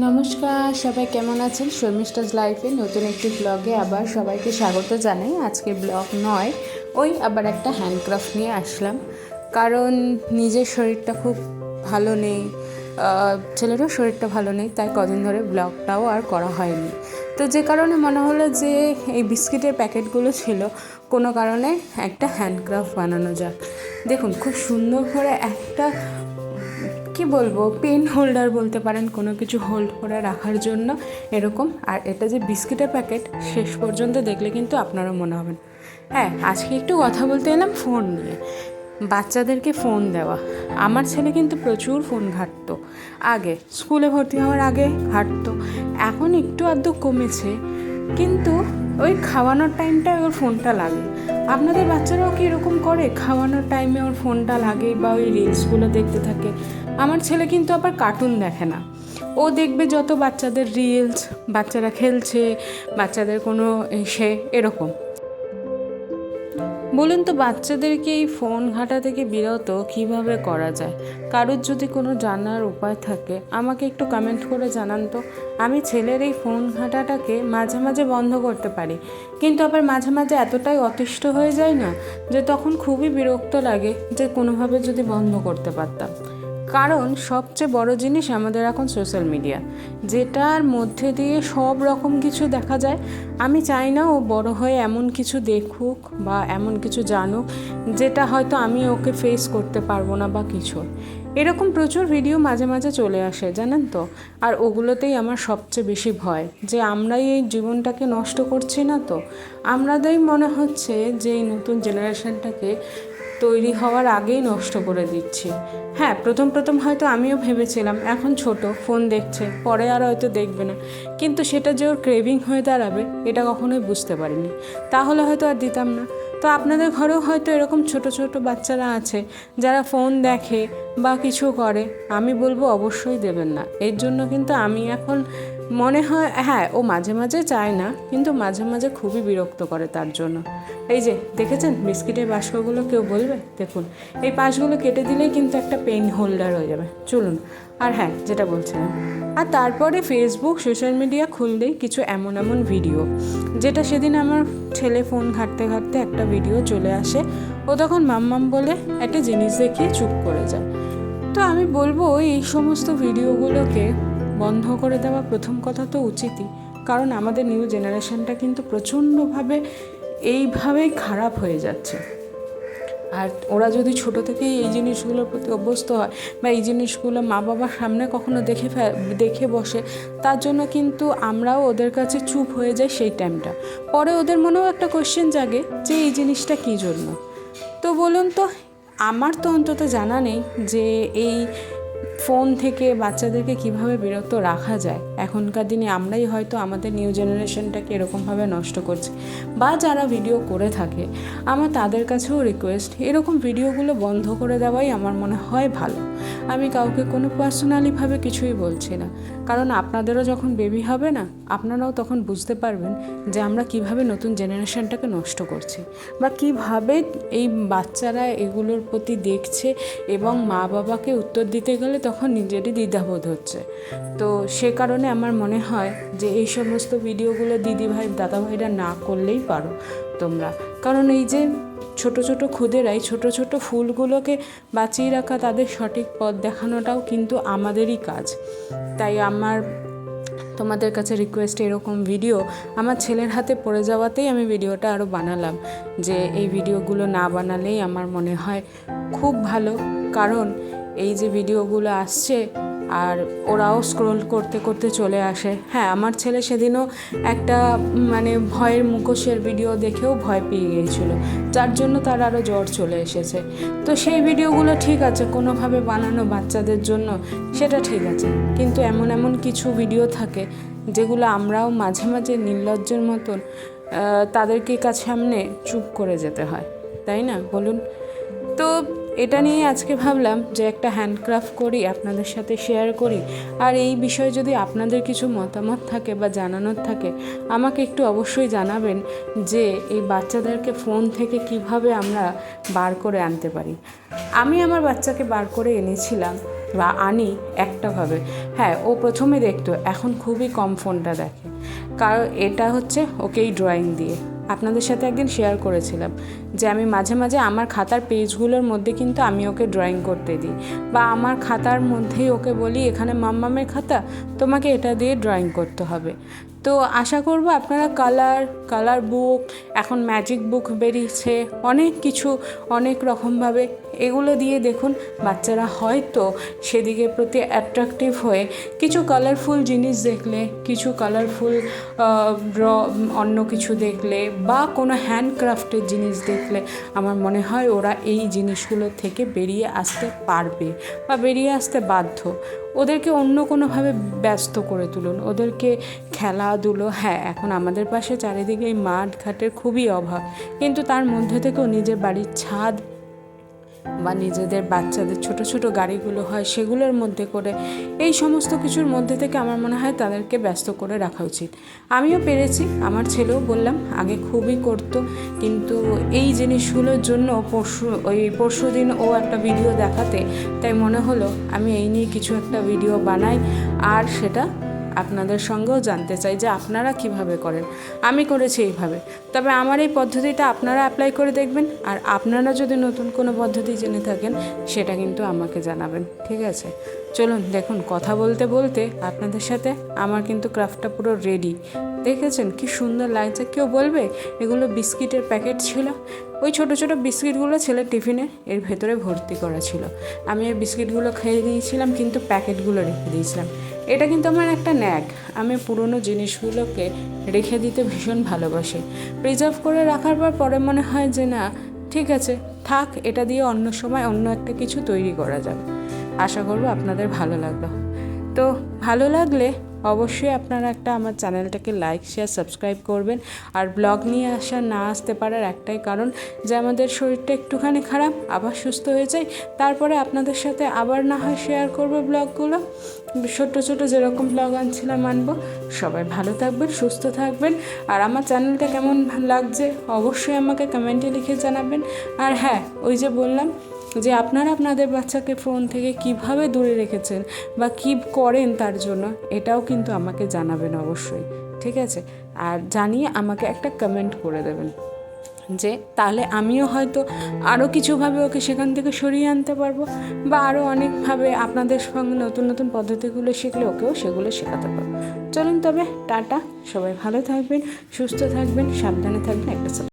নমস্কার, সবাই কেমন আছেন? শর্মিষ্ঠাজ লাইফে নতুন একটি ব্লগে আবার সবাইকে স্বাগত জানাই। আজকে ব্লগ নয়, ওই আবার একটা হ্যান্ডক্রাফট নিয়ে আসলাম। কারণ নিজের শরীরটা খুব ভালো নেই ছেলেরও শরীরটা ভালো নেই, তাই কদিন ধরে ব্লগটাও আর করা হয়নি। তো যে কারণে মনে হলো যে এই বিস্কিটের প্যাকেটগুলো ছিল, কোনো কারণে একটা হ্যান্ডক্রাফট বানানো যাক। দেখুন, খুব সুন্দর করে একটা কি বলব, পেন হোল্ডার বলতে পারেন, কোনো কিছু হোল্ড করে রাখার জন্য এরকম। আর এটা যে বিস্কিটের প্যাকেট শেষ পর্যন্ত দেখলে কিন্তু আপনারও মনে হবেন হ্যাঁ আজকে একটু কথা বলতে এলাম ফোন নিয়ে। বাচ্চাদেরকে ফোন দেওয়া। আমার ছেলে কিন্তু প্রচুর ফোন ঘাঁটতো। আগে স্কুলে ভর্তি হওয়ার আগে ঘাঁটতো। এখন একটু আধটু কমেছে। কিন্তু ওই খাওয়ানোর টাইমটায় ওর ফোনটা লাগে। আপনাদের বাচ্চারাও কি এরকম করে? খাওয়ানোর টাইমে ওর ফোনটা লাগে বা ওই রিলসগুলো দেখতে থাকে। আমার ছেলে কিন্তু আবার কার্টুন দেখে না। ও দেখবে যত বাচ্চাদের রিলস বাচ্চারা খেলছে, বাচ্চাদের কোনো সে এরকম। বলুন তো বাচ্চাদেরকে এই ফোন ঘাঁটা থেকে বিরত? কীভাবে করা যায়? কারোর যদি কোনো জানার উপায় থাকে, আমাকে একটু কমেন্ট করে জানান তো। আমি ছেলের এই ফোন ঘাঁটাটাকে মাঝে মাঝে বন্ধ করতে পারি। কিন্তু আবার মাঝে মাঝে এতটাই অতিষ্ঠ হয়ে যায় না, যে তখন খুবই বিরক্ত লাগে যে কোনোভাবে যদি বন্ধ করতে পারতাম। কারণ সবচেয়ে বড় জিনিস আমাদের এখন সোশ্যাল মিডিয়া যেটার মধ্যে দিয়ে সব রকম কিছু দেখা যায়। আমি চাই না ও বড় হয়ে এমন কিছু দেখুক বা এমন কিছু জানুক, যেটা হয়তো আমি ওকে ফেস করতে পারব না বা কিছু। এরকম প্রচুর ভিডিও মাঝে মাঝে চলে আসে, জানেন তো? আর ওগুলোতেই আমার সবচেয়ে বেশি ভয় যে আমরাই এই জীবনটাকে নষ্ট করছি না তো? আমরাদেরই মনে হচ্ছে যে এই নতুন জেনারেশনটাকে তৈরি হওয়ার আগেই নষ্ট করে দিচ্ছি। হ্যাঁ প্রথম প্রথম হয়তো আমিও ভেবেছিলাম, এখন ছোট, ফোন দেখছে, পরে আর হয়তো দেখবে না। কিন্তু সেটা যে ওর ক্রেভিং হয়ে দাঁড়াবে, এটা কখনোই বুঝতে পারিনি। তাহলে হয়তো আর দিতাম না। তো আপনাদের ঘরেও হয়তো এরকম ছোট ছোট বাচ্চারা আছে, যারা ফোন দেখে বা কিছু করে। আমি বলব অবশ্যই দেবেন না। এর জন্য কিন্তু আমি এখন মনে হয় হ্যাঁ ও মাঝে মাঝে চায় না, কিন্তু মাঝে মাঝে খুবই বিরক্ত করে তার জন্য। এই যে, দেখেছেন? বিস্কিটের বাস্কগুলো কেউ বলবে? দেখুন, এই পাশগুলো কেটে দিলেই কিন্তু একটা পেন হোল্ডার হয়ে যাবে। চলুন, আর হ্যাঁ যেটা বলছিলাম। আর তারপরে ফেসবুক সোশ্যাল মিডিয়া খুললেই কিছু এমন এমন ভিডিও যেটা সেদিন আমার ছেলে ফোন ঘাঁটতে ঘাঁটতে একটা ভিডিও চলে আসে। ও তখন মাম্মাম বলে, একটা জিনিস দেখিয়ে চুপ করে যায় তো আমি বলব এই সমস্ত ভিডিওগুলোকে বন্ধ করে দেওয়া প্রথম কথা তো উচিতই। কারণ আমাদের নিউ জেনারেশনটা কিন্তু প্রচণ্ডভাবে এইভাবেই খারাপ হয়ে যাচ্ছে। আর ওরা যদি ছোট থেকেই এই জিনিসগুলোর প্রতি অভ্যস্ত হয় বা এই জিনিসগুলো মা বাবার সামনে কখনো দেখে দেখে বসে, তার জন্য কিন্তু আমরাও ওদের কাছে চুপ হয়ে যাই সেই টাইমটা পরে ওদের মনেও একটা কোয়েশ্চেন জাগে যে এই জিনিসটা কী জন্য? তো বলুন তো, আমার তো অন্তত জানা নেই যে এই ফোন থেকে বাচ্চাদেরকে কীভাবে বিরক্ত রাখা যায়? এখনকার দিনে আমরাই হয়তো আমাদের নিউ জেনারেশনটাকে এরকমভাবে নষ্ট করছি। বা যারা ভিডিও করে থাকে, আমার তাদের কাছেও রিকোয়েস্ট এরকম ভিডিওগুলো বন্ধ করে দেওয়াই আমার মনে হয় ভালো। আমি কাউকে কোনো পার্সোনালিভাবে কিছুই বলছি না। কারণ আপনাদেরও যখন বেবি হবে না, আপনারাও তখন বুঝতে পারবেন যে আমরা কীভাবে নতুন জেনারেশনটাকে নষ্ট করছি। বা কীভাবে এই বাচ্চারা এগুলোর প্রতি দেখছে এবং মা বাবাকে উত্তর দিতে গেলে তখন নিজেরই দ্বিধাবোধ হচ্ছে। তো সে কারণে আমার মনে হয় যে এই সমস্ত ভিডিওগুলো দিদিভাই দাদাভাইরা না করলেই পারো তোমরা। কারণ এই যে ছোট ছোট খুদেরাই, ছোট ছোট ফুলগুলোকে বাঁচিয়ে রাখা তাদের সঠিক পথ দেখানোটাও কিন্তু আমাদেরই কাজ। তাই আমার, তোমাদের কাছে রিকোয়েস্ট এরকম ভিডিও আমার ছেলের হাতে পড়ে যাওয়াতেই আমি ভিডিওটা আরও বানালাম। যে এই ভিডিওগুলো না বানালেই আমার মনে হয় খুব ভালো। কারণ এই যে ভিডিওগুলো আসছে আর ওরাও স্ক্রোল করতে করতে চলে আসে। হ্যাঁ আমার ছেলে সেদিনও একটা মানে ভয়ের মুখোশের ভিডিও দেখেও ভয় পেয়ে গিয়েছিল। যার জন্য তার আরও জ্বর চলে এসেছে। তো সেই ভিডিওগুলো ঠিক আছে, কোনোভাবে বানানো বাচ্চাদের জন্য সেটা ঠিক আছে। কিন্তু এমন এমন কিছু ভিডিও থাকে যেগুলো আমরাও মাঝে মাঝে নির্লজ্জের মতন তাদেরকে কাছে সামনে চুপ করে যেতে হয়। তাই না? বলুন। তো এটা নিয়ে আজকে ভাবলাম যে একটা হ্যান্ডক্রাফট করি, আপনাদের সাথে শেয়ার করি। আর এই বিষয়ে যদি আপনাদের কিছু মতামত থাকে বা জানানোর থাকে, আমাকে একটু অবশ্যই জানাবেন যে এই বাচ্চাদেরকে ফোন থেকে কীভাবে আমরা বার করে আনতে পারি। আমি আমার বাচ্চাকে বার করে এনেছিলাম, বা আনি একটাভাবে। হ্যাঁ ও প্রথমে দেখতো, এখন খুবই কম ফোনটা দেখে। কারণ এটা হচ্ছে ওকেই ড্রয়িং দিয়ে। আপনাদের সাথে একদিন শেয়ার করেছিলাম যে আমি মাঝে মাঝে আমার খাতার পেজগুলোর মধ্যে কিন্তু আমি ওকে ড্রয়িং করতে দিই বা আমার খাতার মধ্যেই ওকে বলি, এখানে মাম্মামের খাতা, তোমাকে এটা দিয়ে ড্রয়িং করতে হবে। তো আশা করব আপনারা কালার কালার বুক এখন ম্যাজিক বুক বেরিয়েছে, অনেক কিছু অনেক রকমভাবে এগুলো দিয়ে দেখুন বাচ্চারা হয়তো সেদিকে প্রতি অ্যাট্রাকটিভ হয়ে কিছু কালারফুল জিনিস দেখলে, কিছু কালারফুল ড্র অন্য কিছু দেখলে বা কোনো হ্যান্ডক্রাফটের জিনিস দেখলে আমার মনে হয় ওরা এই জিনিসগুলো থেকে বেরিয়ে আসতে পারবে বা বেরিয়ে আসতে বাধ্য। ওদেরকে অন্য কোনোভাবে ব্যস্ত করে তুলুন। ওদেরকে খেলাধুলো হ্যাঁ এখন আমাদের পাশে চারিদিকে এই মাঠ ঘাটের খুবই অভাব। কিন্তু তার মধ্যে থেকেও নিজের বাড়ির ছাদ বা নিজেদের বাচ্চাদের ছোট ছোট গাড়িগুলো হয় সেগুলোর মধ্যে করে, এই সমস্ত কিছুর মধ্যে থেকে আমার মনে হয় তাদেরকে ব্যস্ত করে রাখা উচিত। আমিও পেরেছি, আমার ছেলেও বললাম, আগে খুবই করতো, কিন্তু এই জিনিসগুলোর জন্য পরশু, ওই পরশু দিন ও একটা ভিডিও দেখাতে, তাই মনে হলো আমি এই নিয়ে কিছু একটা ভিডিও বানাই, আর সেটা আপনাদের সঙ্গেও জানতে চাই যে আপনারা কীভাবে করেন। আমি করেছি এইভাবে। তবে আমার এই পদ্ধতিটা আপনারা অ্যাপ্লাই করে দেখবেন, আর আপনারা যদি নতুন কোনো পদ্ধতি জেনে থাকেন, সেটা কিন্তু আমাকে জানাবেন, ঠিক আছে? চলুন, দেখুন, কথা বলতে বলতে আপনাদের সাথে আমার কিন্তু ক্রাফটটা পুরো রেডি দেখেছেন? কি সুন্দর লাগছে। কেউ বলবে, এগুলো বিস্কিটের প্যাকেট ছিল? ওই ছোট ছোট বিস্কিটগুলো ছেলে টিফিনে এর ভেতরে ভর্তি করা ছিল। আমি এই বিস্কিটগুলো খেয়ে দিয়েছিলাম, কিন্তু প্যাকেটগুলো রেখে দিয়েছিলাম। এটা কিন্তু আমার একটা ন্যাক। আমি পুরনো জিনিসগুলোকে রেখে দিতে ভীষণ ভালোবাসি। প্রিজার্ভ করে রাখার পর পরে মনে হয় যে না, ঠিক আছে, থাক, এটা দিয়ে অন্য সময় অন্য একটা কিছু তৈরি করা যাবে আশা করব আপনাদের ভালো লাগল। তো ভালো লাগলে অবশ্যই আপনারা একটা আমার চ্যানেলটাকে লাইক শেয়ার সাবস্ক্রাইব করবেন। আর ব্লগ নিয়ে আসা না আসতে পারার একটাই কারণ যে আমাদের শরীরটা একটুখানি খারাপ, আবার সুস্থ হয়ে যায়। তারপরে আপনাদের সাথে আবার না হয় শেয়ার করব ব্লগগুলো ছোট্ট ছোটো যেরকম ব্লগ আনছিলাম আনব। সবাই ভালো থাকবেন, সুস্থ থাকবেন। আর আমার চ্যানেলটা কেমন লাগছে অবশ্যই আমাকে কমেন্টে লিখে জানাবেন। আর হ্যাঁ ওই যে বললাম যে আপনারা আপনাদের বাচ্চাকে ফোন থেকে কীভাবে দূরে রেখেছেন বা কী করেন তার জন্য, এটাও কিন্তু আমাকে জানাবেন অবশ্যই, ঠিক আছে? আর জানিয়ে আমাকে একটা কমেন্ট করে দেবেন, যে তাহলে আমিও হয়তো আরও কিছুভাবে ওকে সেখান থেকে সরিয়ে আনতে পারব বা আরও অনেকভাবে আপনাদের সঙ্গে নতুন নতুন পদ্ধতিগুলো শিখলে ওকেও সেগুলো শেখাতে পারব। চলুন তবে, টাটা, সবাই ভালো থাকবেন, সুস্থ থাকবেন, সাবধানে থাকবেন, একটা